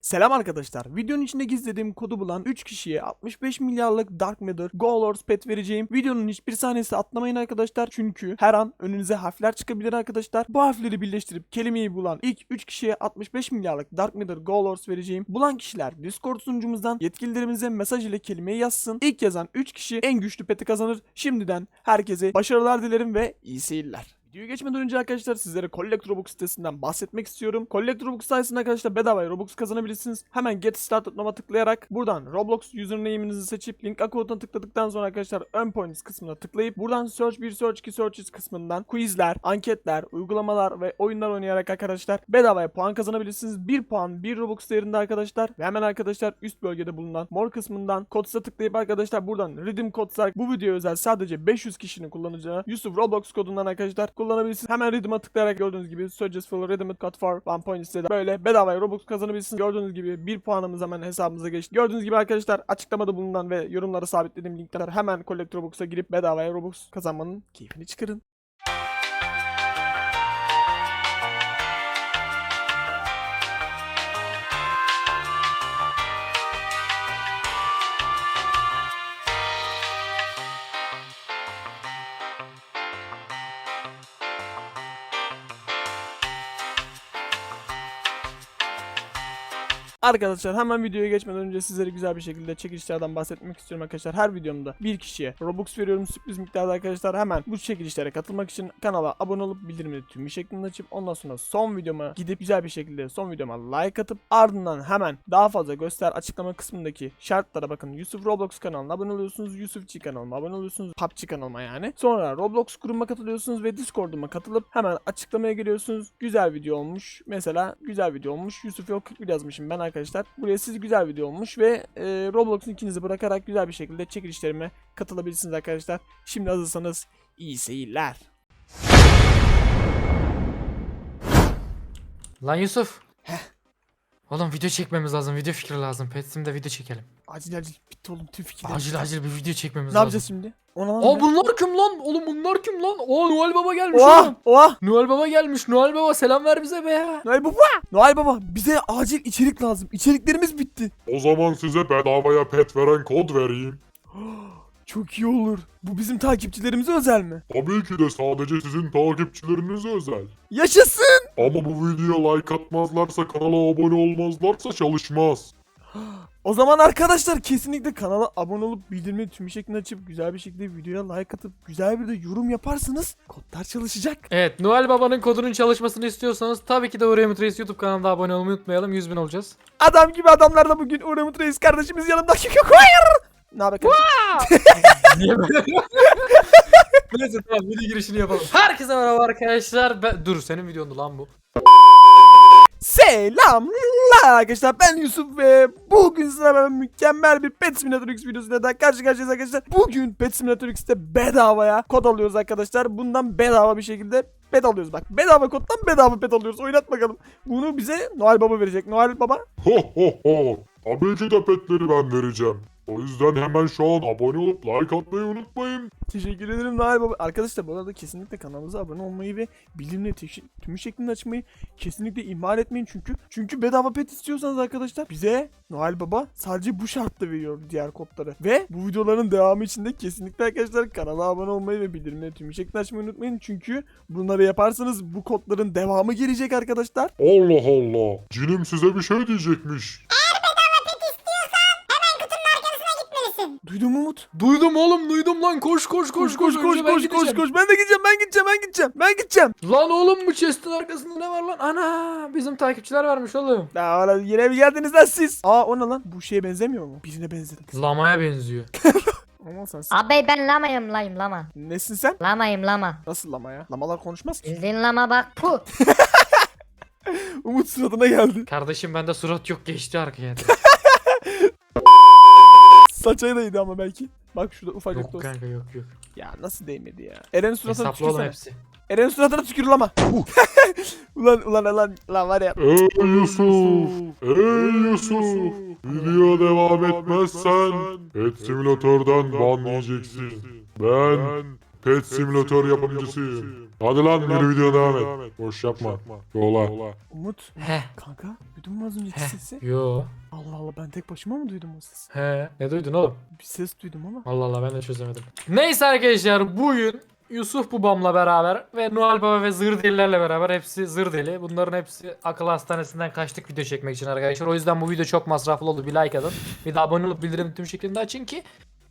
Selam arkadaşlar. Videonun içinde gizlediğim kodu bulan 3 kişiye 65 milyarlık Dark Matter Go pet vereceğim. Videonun hiçbir sahnesi atlamayın arkadaşlar. Çünkü her an önünüze harfler çıkabilir arkadaşlar. Bu harfleri birleştirip kelimeyi bulan ilk 3 kişiye 65 milyarlık Dark Matter Go vereceğim. Bulan kişiler Discord sunucumuzdan yetkililerimize mesaj ile kelimeyi yazsın. İlk yazan 3 kişi en güçlü peti kazanır. Şimdiden herkese başarılar dilerim ve iyi seyirler. Videoya geçmeden önce arkadaşlar sizlere Collect sitesinden bahsetmek istiyorum. Collect sayesinde arkadaşlar bedava Robux kazanabilirsiniz. Hemen Get Started Now'a tıklayarak buradan Roblox username'inizi seçip link account'a tıkladıktan sonra arkadaşlar Earn Points kısmına tıklayıp buradan Search 1 Search 2 Searches kısmından quizler, anketler, uygulamalar ve oyunlar oynayarak arkadaşlar bedavaya puan kazanabilirsiniz. 1 puan 1 Robux değerinde arkadaşlar. Ve hemen arkadaşlar üst bölgede bulunan mor kısmından Cods'a tıklayıp arkadaşlar buradan Redeem Cods'a bu videoya özel sadece 500 kişinin kullanacağı Yusuf Roblox kodundan arkadaşlar kullanabilirsiniz. Hemen Redeem'a tıklayarak gördüğünüz gibi Suggestful Redeem Code for 1 point istedi. Böyle bedavaya Robux kazanabilirsiniz. Gördüğünüz gibi 1 puanımız hemen hesabımıza geçti. Gördüğünüz gibi arkadaşlar açıklamada bulunan ve yorumlara sabitlediğim linkler hemen Collect Robux'a girip bedavaya Robux kazanmanın keyfini çıkarın. Arkadaşlar hemen videoya geçmeden önce sizlere güzel bir şekilde çekilişlerden bahsetmek istiyorum arkadaşlar. Her videomda bir kişiye Robux veriyorum sürpriz miktarda arkadaşlar. Hemen bu çekilişlere katılmak için kanala abone olup bildirimleri tüm şeklinde açıp ondan sonra son videoma gidip güzel bir şekilde son videoma like atıp ardından hemen daha fazla göster açıklama kısmındaki şartlara bakın. Yusuf Roblox kanalına abone oluyorsunuz. Yusufçi kanalıma abone oluyorsunuz. PUBG kanalıma yani. Sonra Roblox grubuma katılıyorsunuz ve Discord'uma katılıp hemen açıklamaya geliyorsunuz. Güzel video olmuş. Mesela güzel video olmuş. Yusuf yok 41 yazmışım ben arkadaşlar. Buraya siz güzel video olmuş ve e, Roblox'un ikinizi bırakarak güzel bir şekilde çekilişlerime katılabilirsiniz arkadaşlar. Şimdi hazırsanız iyi seyirler. Lan Yusuf. Oğlum video çekmemiz lazım. Video fikri lazım. Petsim'de video çekelim. Acil acil bitti oğlum tüm fikirler. Acil acil bir video çekmemiz Ne lazım. yapacağız şimdi? Ona Aa bunlar kim lan? Oğlum bunlar kim lan? Oo Noel Baba gelmiş Oha! oğlum. Oha! Noel Baba gelmiş. Noel Baba selam ver bize be. Noel Baba! Noel Baba bize acil içerik lazım. İçeriklerimiz bitti. O zaman size bedavaya pet veren kod vereyim. Çok iyi olur. Bu bizim takipçilerimize özel mi? Tabii ki de sadece sizin takipçilerinize özel. Yaşasın! Ama bu videoya like atmazlarsa kanala abone olmazlarsa çalışmaz. O zaman arkadaşlar kesinlikle kanala abone olup bildirimleri tüm şeklinde açıp güzel bir şekilde videoya like atıp güzel bir de yorum yaparsanız kodlar çalışacak. Evet Noel Baba'nın kodunun çalışmasını istiyorsanız tabii ki de Uğur Reis YouTube kanalına abone olmayı unutmayalım. 100 bin olacağız. Adam gibi adamlar da bugün Uğur Umut Reis kardeşimiz yanımda. Hayır! Ne böyle? Neyse tamam video girişini yapalım. Herkese merhaba arkadaşlar. Ben... Dur senin videondu lan bu. Selamlar arkadaşlar ben Yusuf ve bugün size ben mükemmel bir Pet Simulator X videosuyla daha karşı karşıyayız arkadaşlar. Bugün Pet Simulator X'te bedavaya kod alıyoruz arkadaşlar. Bundan bedava bir şekilde pet alıyoruz bak. Bedava koddan bedava pet alıyoruz. Oynat bakalım. Bunu bize Noel Baba verecek. Noel Baba Ho ho ho. Tabii ki de petleri ben vereceğim. O yüzden hemen şu an abone olup like atmayı unutmayın. Teşekkür ederim Noel Baba. Arkadaşlar bu arada kesinlikle kanalımıza abone olmayı ve bildirimleri teş- tümü şeklinde açmayı kesinlikle ihmal etmeyin çünkü. Çünkü bedava pet istiyorsanız arkadaşlar bize Noel Baba sadece bu şartla veriyor diğer kodları. Ve bu videoların devamı için de kesinlikle arkadaşlar kanala abone olmayı ve bildirimleri tümü şeklinde açmayı unutmayın. Çünkü bunları yaparsanız bu kodların devamı gelecek arkadaşlar. Allah Allah. Cinim size bir şey diyecekmiş. Duydun mu Umut? Duydum oğlum duydum lan koş koş koş koş koş koş koş koş. Ben de gideceğim ben gideceğim ben gideceğim ben gideceğim. Lan oğlum bu chest'in arkasında ne var lan? Ana bizim takipçiler varmış oğlum. Daha hala yine mi geldiniz lan siz? Aa o ne lan? Bu şeye benzemiyor mu? Birine benzedim. Lamaya benziyor. Aman sen sen- Abi ben lamayım layım lama. Nesin sen? Lamayım lama. Nasıl lama ya? Lamalar konuşmaz ki. Bildiğin lama bak pu. Umut suratına geldi. Kardeşim bende surat yok geçti arkaya. Saçaya değdi ama belki. Bak şurada ufacık yok dost. kanka yok yok. Ya nasıl değmedi ya? Eren'in suratına Hesaplı oğlum tükürsene. hepsi. Eren'in suratına tükür lama. ulan ulan ulan lan var ya. Ey Yusuf. Ey Yusuf. Video devam etmezsen Pet Simülatör'den ban yiyeceksin. Ben Pet simülatör yapımcısıyım. Hadi lan yürü video devam et. Boş yapma. Yola. Umut. He. Kanka duydun mu az önceki He. sesi? Yo. Allah Allah ben tek başıma mı duydum o sesi? He. Ne duydun oğlum? Bir ses duydum ama. Allah Allah ben de çözemedim. Neyse arkadaşlar bugün Yusuf Babam'la beraber ve Noel Baba ve Zır Delilerle beraber hepsi Zır Deli. Bunların hepsi akıl hastanesinden kaçtık video çekmek için arkadaşlar. O yüzden bu video çok masraflı oldu. Bir like atın. Bir de abone olup bildirim tüm şeklinde açın ki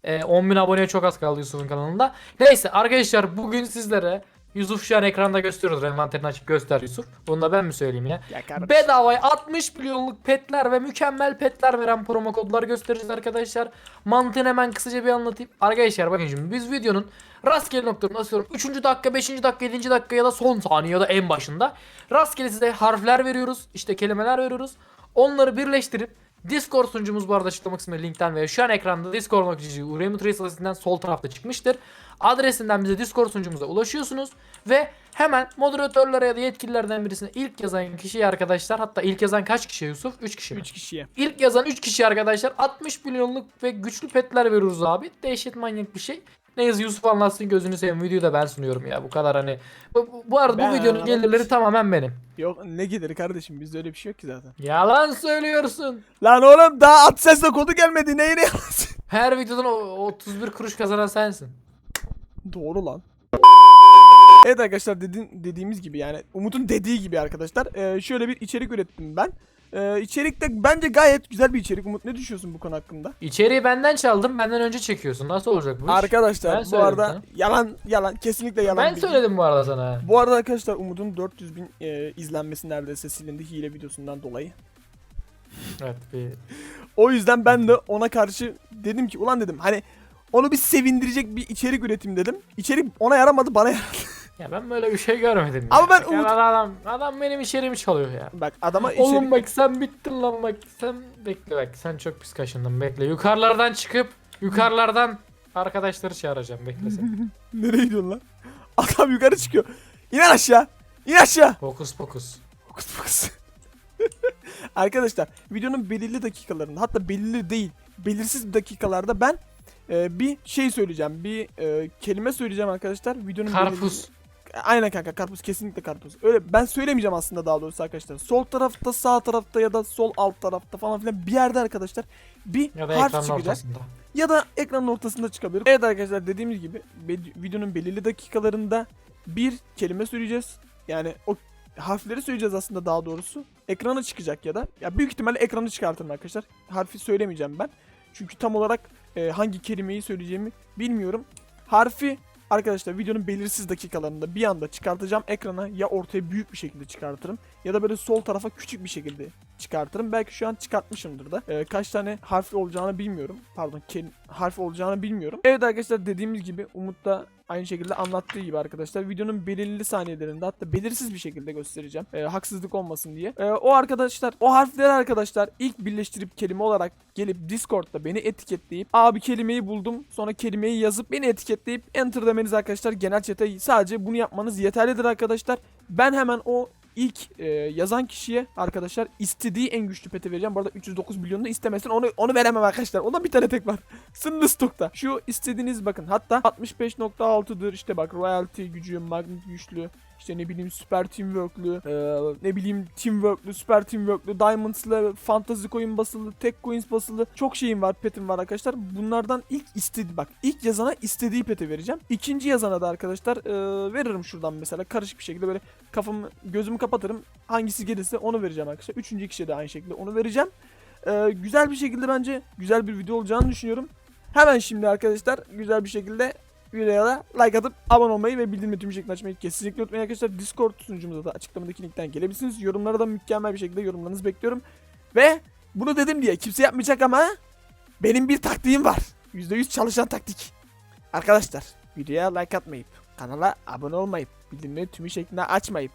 e, 10.000 aboneye çok az kaldı Yusuf'un kanalında. Neyse arkadaşlar bugün sizlere Yusuf şu an ekranda gösteriyoruz. Envanterini açıp göster Yusuf. Bunu da ben mi söyleyeyim ya? Ya kardeşim. Bedavaya 60 milyonluk petler ve mükemmel petler veren promo kodları göstereceğiz arkadaşlar. Mantığını hemen kısaca bir anlatayım. Arkadaşlar bakın şimdi biz videonun rastgele noktalarını asıyorum. 3. dakika, 5. dakika, 7. dakika ya da son saniye ya da en başında. Rastgele size harfler veriyoruz. işte kelimeler veriyoruz. Onları birleştirip Discord sunucumuz bu arada açıklama kısmında linkten veya şu an ekranda Discord noktaçıcı Uremi Trace adresinden sol tarafta çıkmıştır. Adresinden bize Discord sunucumuza ulaşıyorsunuz ve hemen moderatörlere ya da yetkililerden birisine ilk yazan kişiyi arkadaşlar hatta ilk yazan kaç kişi Yusuf? 3 kişi mi? 3 kişiye. İlk yazan 3 kişi arkadaşlar 60 milyonluk ve güçlü petler veriyoruz abi. Dehşet manyak bir şey. Neyse Yusuf anlatsın gözünü seveyim videoyu da ben sunuyorum ya bu kadar hani. Bu, bu- arada Ben bu videonun anlamadım. gelirleri tamamen benim. Yok ne gelir kardeşim bizde öyle bir şey yok ki zaten. Yalan söylüyorsun. Lan oğlum daha at sesle kodu gelmedi neyine yalan Her videodan o- 31 kuruş kazanan sensin. Doğru lan. Evet arkadaşlar dediğin, dediğimiz gibi yani Umut'un dediği gibi arkadaşlar e, şöyle bir içerik ürettim ben. E, içerik de bence gayet güzel bir içerik. Umut ne düşünüyorsun bu konu hakkında? İçeriği benden çaldın benden önce çekiyorsun. Nasıl olacak bu iş? Arkadaşlar Ben bu söyledim arada sana. yalan yalan kesinlikle yalan. ben bilgi. söyledim bu arada sana. Bu arada arkadaşlar Umut'un 400 bin e, izlenmesi neredeyse silindi hile videosundan dolayı. Evet bir O yüzden ben de ona karşı dedim ki ulan dedim hani onu bir sevindirecek bir içerik üretim dedim. İçerik ona yaramadı bana yaradı. Ya ben böyle bir şey görmedim. ya. Ama ben Ya Umut- adam adam benim içerimi çalıyor ya. Bak adama. Oğlum bak sen bittin lan bak sen bekle bak sen çok pis kaşındın bekle yukarılardan çıkıp yukarılardan arkadaşları çağıracağım bekle sen. Nereye gidiyorsun lan? Adam yukarı çıkıyor. İn lan aşağı. İn aşağı. Fokus fokus. Fokus fokus. Arkadaşlar videonun belirli dakikalarında hatta belirli değil belirsiz dakikalarda ben e, bir şey söyleyeceğim. Bir e, kelime söyleyeceğim arkadaşlar. Videonun Karpuz. Aynen kanka karpuz kesinlikle karpuz. Öyle ben söylemeyeceğim aslında daha doğrusu arkadaşlar. Sol tarafta, sağ tarafta ya da sol alt tarafta falan filan bir yerde arkadaşlar bir Ya harf çıkacak ortasında. ya da ekranın ortasında çıkabilir. Evet arkadaşlar dediğimiz gibi videonun belirli dakikalarında bir kelime söyleyeceğiz. Yani o harfleri söyleyeceğiz aslında daha doğrusu. Ekrana çıkacak ya da ya büyük ihtimalle ekranı çıkartırım arkadaşlar. Harfi söylemeyeceğim ben. Çünkü tam olarak e, hangi kelimeyi söyleyeceğimi bilmiyorum. Harfi arkadaşlar videonun belirsiz dakikalarında bir anda çıkartacağım ekrana ya ortaya büyük bir şekilde çıkartırım ya da böyle sol tarafa küçük bir şekilde çıkartırım. Belki şu an çıkartmışımdır da. Ee, kaç tane harf olacağını bilmiyorum. Pardon, harf olacağını bilmiyorum. Evet arkadaşlar dediğimiz gibi Umut da aynı şekilde anlattığı gibi arkadaşlar videonun belirli saniyelerinde hatta belirsiz bir şekilde göstereceğim. Ee, haksızlık olmasın diye. Ee, o arkadaşlar o harfleri arkadaşlar ilk birleştirip kelime olarak gelip Discord'da beni etiketleyip abi kelimeyi buldum sonra kelimeyi yazıp beni etiketleyip enter demeniz arkadaşlar genel chat'e sadece bunu yapmanız yeterlidir arkadaşlar. Ben hemen o ilk e, yazan kişiye arkadaşlar istediği en güçlü peti vereceğim. Bu arada 309 milyonu da istemesin. Onu onu veremem arkadaşlar. Ona bir tane tek var. Sınırlı stokta. Şu istediğiniz bakın. Hatta 65.6'dır. İşte bak royalty gücü, magnet güçlü. İşte ne bileyim süper teamwork'lü, e, ne bileyim teamwork'lü, süper teamwork'lü, diamonds'lı, fantasy coin basılı, tek coins basılı çok şeyim var, petim var arkadaşlar. Bunlardan ilk istedi bak ilk yazana istediği peti vereceğim. İkinci yazana da arkadaşlar e, veririm şuradan mesela karışık bir şekilde böyle kafamı gözümü kapatırım. Hangisi gelirse onu vereceğim arkadaşlar. Üçüncü kişiye de aynı şekilde onu vereceğim. E, güzel bir şekilde bence güzel bir video olacağını düşünüyorum. Hemen şimdi arkadaşlar güzel bir şekilde videoya da like atıp abone olmayı ve bildirim tüm şeklinde açmayı kesinlikle unutmayın arkadaşlar. Discord sunucumuza da açıklamadaki linkten gelebilirsiniz. Yorumlara da mükemmel bir şekilde yorumlarınızı bekliyorum. Ve bunu dedim diye kimse yapmayacak ama benim bir taktiğim var. %100 çalışan taktik. Arkadaşlar videoya like atmayıp kanala abone olmayıp bildirimleri tümü şeklinde açmayıp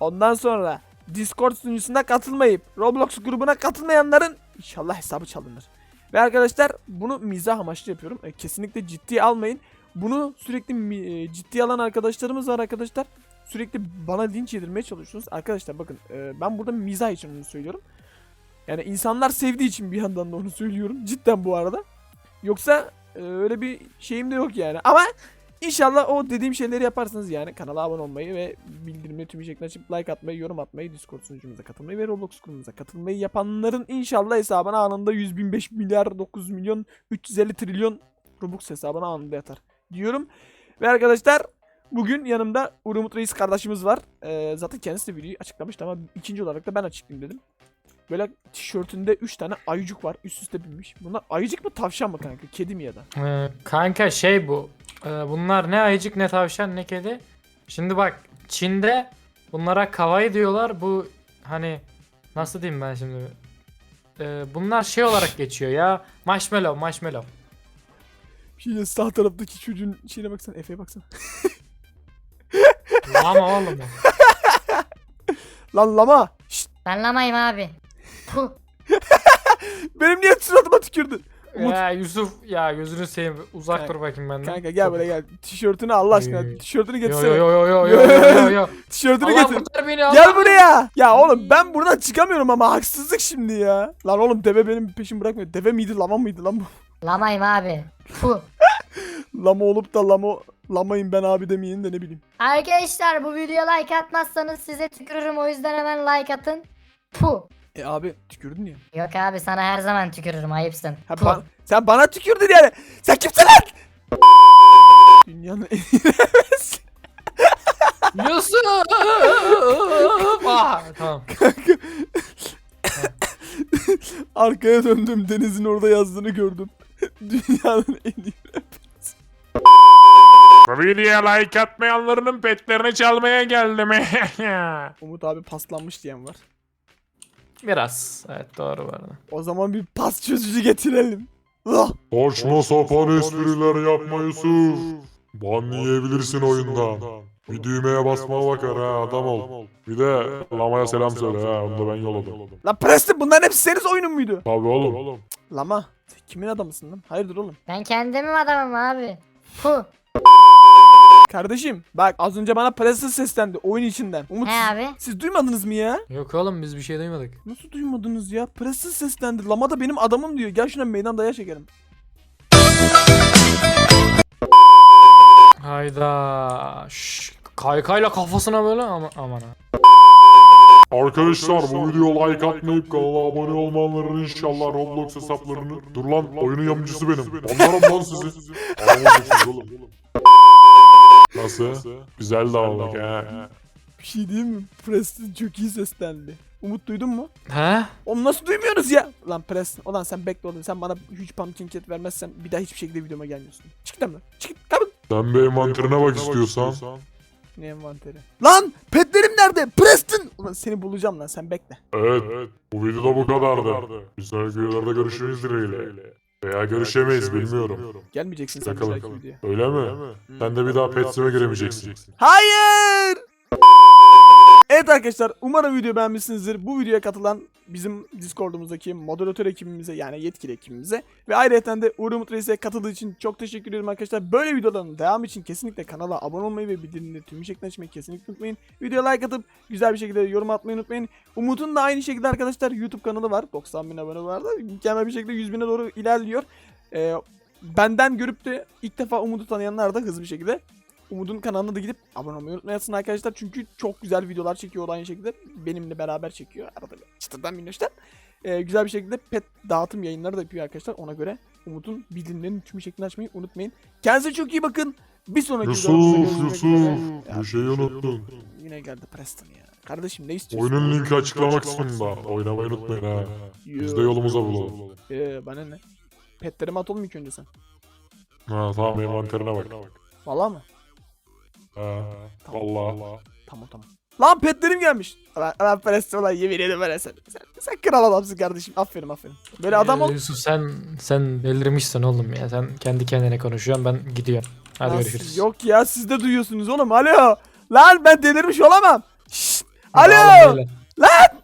ondan sonra Discord sunucusuna katılmayıp Roblox grubuna katılmayanların inşallah hesabı çalınır. Ve arkadaşlar bunu mizah amaçlı yapıyorum. E, kesinlikle ciddiye almayın. Bunu sürekli e, ciddiye alan arkadaşlarımız var arkadaşlar. Sürekli bana linç yedirmeye çalışıyorsunuz. Arkadaşlar bakın e, ben burada mizah için onu söylüyorum. Yani insanlar sevdiği için bir yandan da onu söylüyorum. Cidden bu arada. Yoksa e, öyle bir şeyim de yok yani. Ama İnşallah o dediğim şeyleri yaparsınız yani. Kanala abone olmayı ve bildirimleri tüm şeklinde açıp like atmayı, yorum atmayı, Discord sunucumuza katılmayı ve Roblox grubumuza katılmayı yapanların inşallah hesabına anında 100 bin 5 milyar 9 milyon 350 trilyon Robux hesabına anında yatar diyorum. Ve arkadaşlar bugün yanımda Uğur Umut Reis kardeşimiz var. Ee, zaten kendisi de videoyu açıklamıştı ama ikinci olarak da ben açıklayayım dedim. Böyle tişörtünde 3 tane ayıcık var üst üste binmiş. Bunlar ayıcık mı tavşan mı kanka? Kedi mi ya da? Ee, kanka şey bu. Ee, bunlar ne ayıcık ne tavşan ne kedi. Şimdi bak Çin'de bunlara kawaii diyorlar. Bu hani nasıl diyeyim ben şimdi. Ee, bunlar şey olarak geçiyor ya. Marshmallow, marshmallow. Şimdi sağ taraftaki çocuğun şeyine baksana Efe'ye baksana. Ama oğlum. Lan lama. Şşt, Ben lamayım abi. Puh. benim niye suratıma tükürdün? Umut. ya Yusuf ya gözünü seveyim uzak Kanka- dur bakayım benden. Kanka gel buraya gel. Tişörtünü Allah aşkına. Yo. Tişörtünü getirsene. yo yo yo yo yo yo yo. Tişörtünü Allah getir. kurtar beni Gel Allah. buraya. Ya oğlum ben buradan çıkamıyorum ama haksızlık şimdi ya. Lan oğlum deve benim peşimi bırakmıyor. Deve miydi lama mıydı lan bu? Lamayım abi. Puh. Lama olup da lama lamayım ben abi demeyin de ne bileyim. Arkadaşlar bu videoya like atmazsanız size tükürürüm o yüzden hemen like atın. Puh. E abi tükürdün ya. Yok abi sana her zaman tükürürüm ayıpsın. Ha, Puh. ba- sen bana tükürdün yani. Sen kimsin lan? Dünyanın en nefesi. Yusuf. ah, tamam. Arkaya döndüm denizin orada yazdığını gördüm. Dünyanın en iyi. Bu videoya like atmayanlarının petlerini çalmaya geldim. Umut abi paslanmış diyen var. Biraz. Evet doğru var. O zaman bir pas çözücü getirelim. Ah! Saçma sapan espriler yapma Yusuf. Ban yiyebilirsin oyundan. Bir düğmeye basmaya bakar ha adam ol. Bir de Lama'ya selam söyle ha onu da ben yolladım. Lan Preston bunların hepsi senin oyunun muydu? Tabii oğlum. Lama. Sen kimin adamısın lan? Hayırdır oğlum? Ben kendimim adamım abi. Kardeşim bak az önce bana Preston seslendi oyun içinden. Umut He siz, abi. siz duymadınız mı ya? Yok oğlum biz bir şey duymadık. Nasıl duymadınız ya? Preston seslendi. Lama da benim adamım diyor. Gel şuna meydan daya çekelim. Hayda. Şş, kaykayla kafasına böyle ama aman ha. Arkadaşlar bu videoya like atmayıp kanala abone olmayanların inşallah Roblox hesaplarını... Dur lan oyunun yapımcısı benim. Anlarım lan sizi. Oğlum. Nasıl? Güzel aldık ha. Bir şey diyeyim mi? Preston çok iyi seslendi. Umut duydun mu? He? Oğlum nasıl duymuyoruz ya? Lan Preston. Ulan sen bekle oğlum. Sen bana hiç pumpkin cat vermezsen bir daha hiçbir şekilde videoma gelmiyorsun. Çık lan. Çık. Kabul. Sen bir envanterine bak istiyorsan. Ne envanteri? Lan petlerim nerede? Preston. Ulan seni bulacağım lan sen bekle. Evet, bu videoda bu kadardı. Bir sonraki videolarda görüşürüz dileğiyle. Veya görüşemeyiz bilmiyorum. Gelmeyeceksin sen bir Bakalım. dahaki videoya. Öyle mi? Sen de bir daha petsime giremeyeceksin. Hayır! Evet arkadaşlar umarım video beğenmişsinizdir. Bu videoya katılan bizim Discord'umuzdaki moderatör ekibimize yani yetkili ekibimize ve ayrıca de Uğur Umut Reis'e katıldığı için çok teşekkür ederim arkadaşlar. Böyle videoların devamı için kesinlikle kanala abone olmayı ve bildirimleri tüm şeklinde açmayı kesinlikle unutmayın. Videoya like atıp güzel bir şekilde yorum atmayı unutmayın. Umut'un da aynı şekilde arkadaşlar YouTube kanalı var. 90 bin abone var da mükemmel bir şekilde 100 bine doğru ilerliyor. Ee, benden görüp de ilk defa Umut'u tanıyanlar da hızlı bir şekilde Umut'un kanalına da gidip abone olmayı unutmayasın arkadaşlar. Çünkü çok güzel videolar çekiyor o da aynı şekilde. Benimle beraber çekiyor. Arada bir çıtırdan minnoştan. Ee, güzel bir şekilde pet dağıtım yayınları da yapıyor arkadaşlar. Ona göre Umut'un bildirimlerini tüm şeklinde açmayı unutmayın. Kendinize çok iyi bakın. Bir sonraki Yusuf, Yusuf. Ya, Bir şeyi unuttun. Yine geldi Preston ya. Kardeşim ne istiyorsun? Oyunun linki açıklama kısmında. Oynamayı unutmayın ha. Biz de yolumuza bulalım. Ee, bana ne? Petlerimi at oğlum ilk önce sen. Ha tamam envanterine bak. Valla mı? Ha, vallahi. Tamam tamam. Lan petlerim gelmiş. Ben, ben Preston olan yemin ederim ben sen, sen. Sen kral adamsın kardeşim. Aferin aferin. Böyle adam ol. Ee, Yusuf sen sen delirmişsin oğlum ya. Sen kendi kendine konuşuyorsun ben gidiyorum. Hadi Lan görüşürüz. Yok ya siz de duyuyorsunuz oğlum. Alo. Lan ben delirmiş olamam. Şşt. Alo. Lan.